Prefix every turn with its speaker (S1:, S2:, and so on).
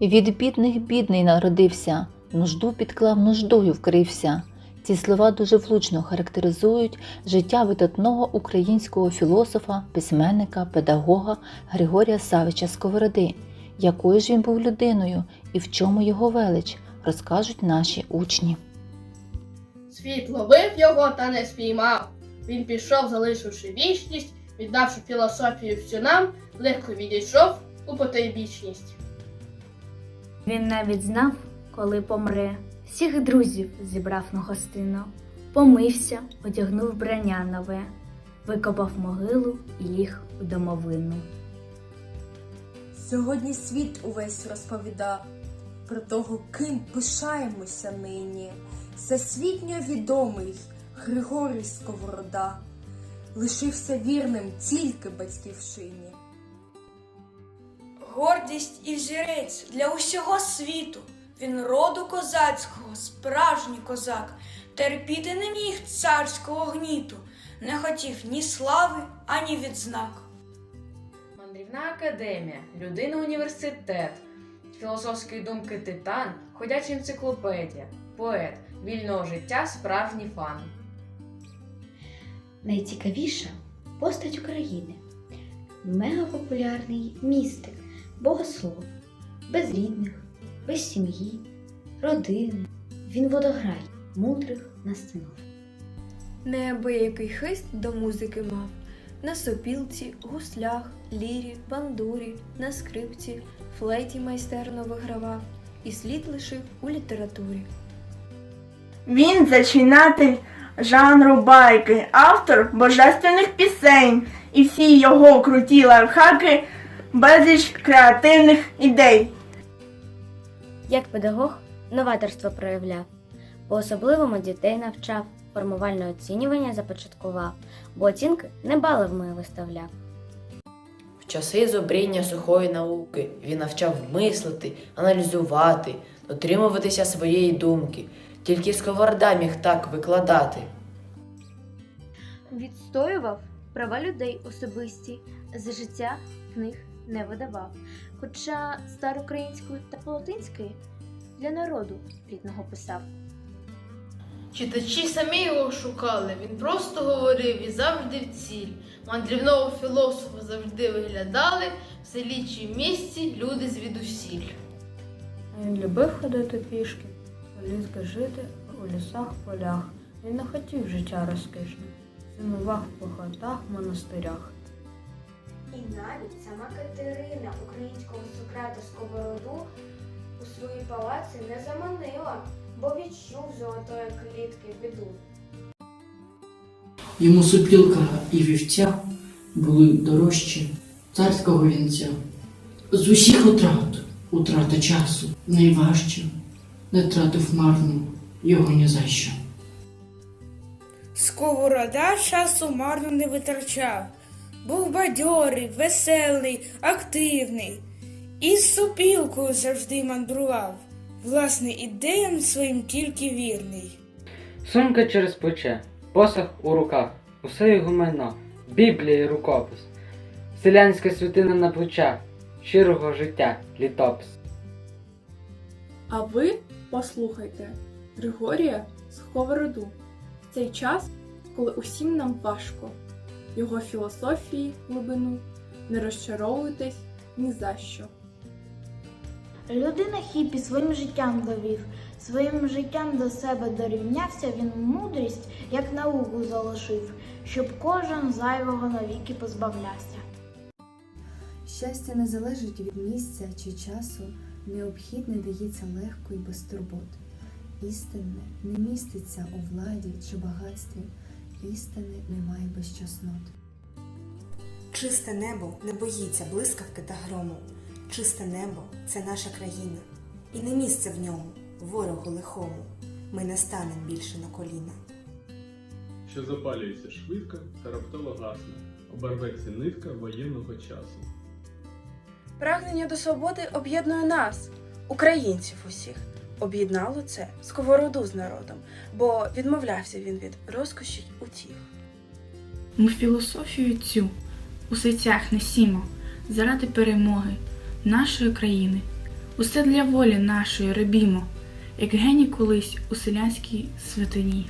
S1: Від бідних бідний народився, нужду підклав, нуждою вкрився. Ці слова дуже влучно характеризують життя видатного українського філософа, письменника, педагога Григорія Савича Сковороди. Якою ж він був людиною і в чому його велич, розкажуть наші учні.
S2: Світ ловив його та не спіймав. Він пішов, залишивши вічність, віддавши філософію всю нам, легко відійшов у потайбічність.
S3: Він навіть знав, коли помре. Всіх друзів зібрав на гостину, помився, одягнув брання нове, викопав могилу і ліг у домовину.
S4: Сьогодні світ увесь розповіда про того, ким пишаємося нині. Всесвітньо відомий Григорій Сковорода лишився вірним тільки батьківщині.
S5: Гордість і взірець для усього світу. Він роду козацького, справжній козак, терпіти не міг царського гніту, не хотів ні слави, ані відзнак.
S6: Мандрівна академія, людина університет, філософської думки титан, ходяча енциклопедія, поет, вільного життя справжній фан.
S7: Найцікавіша постать України. Мегапопулярний містик, богослов, без рідних, без сім'ї, родини. Він водограй мудрих настанов.
S8: Неабиякий хист до музики мав. На сопілці, гуслях, лірі, бандурі, на скрипці, флейті майстерно вигравав і слід лишив у літературі.
S9: Він зачинатель жанру байки, автор божественних пісень і всі його круті лайфхаки безліч креативних ідей.
S3: Як педагог новаторство проявляв, по-особливому дітей навчав, формувальне оцінювання започаткував, бо оцінки не баловими виставляв.
S10: В часи зобріння сухої науки він навчав мислити, аналізувати, дотримуватися своєї думки. Тільки сковорода міг так викладати.
S11: Відстоював права людей особисті, за життя книг не видавав. Хоча староукраїнською та по-латинськи для народу рідного писав.
S2: Читачі самі його шукали, він просто говорив і завжди в ціль. Мандрівного філософа завжди виглядали в селі чи місті люди звідусіль.
S3: Він любив ходити пішки, полізки жити у лісах, полях. Він не хотів життя розкішне, зимував в похотах, монастирях.
S12: І навіть сама Катерина українського Сократа Сковороду у свої палаци не заманила, бо відчув золотої клітки біду.
S13: Йому супілка і вівця були дорожчі царського вінця. З усіх утрат, утрата часу найважча, не тратив марно його ні за що.
S5: Сковорода часу марно не витрачав. Був бадьорий, веселий, активний. І з сопілкою завжди мандрував. Власне, ідеям своїм тільки вірний.
S14: Сумка через плече, посох у руках, усе його майно, Біблія і рукопис, селянська святина на плечах, щирого життя, літопис.
S4: А ви послухайте Григорія Сковороду в цей час, коли усім нам важко. Його філософії глибину не розчаровуйтесь ні за що.
S3: Людина хіпі своїм життям довів, своїм життям до себе дорівнявся, він мудрість, як науку залишив, щоб кожен зайвого навіки позбавлявся.
S15: Щастя не залежить від місця чи часу, необхідне дається легко і без турбот. Істинне не міститься у владі чи багатстві, істини немає без чеснот.
S16: Чисте небо не боїться блискавки та грому. Чисте небо це наша країна, і не місце в ньому, ворогу лихому. Ми не станемо більше на коліна.
S17: Що запалюється швидко та раптово гасне, оберветься нитка воєнного часу.
S5: Прагнення до свободи об'єднує нас, українців усіх. Об'єднало це сковороду з народом, бо відмовлявся він від розкоші утіх.
S18: Ми філософію цю у серцях несімо заради перемоги нашої країни.
S5: Усе для волі нашої робімо, як гені колись у селянській святині.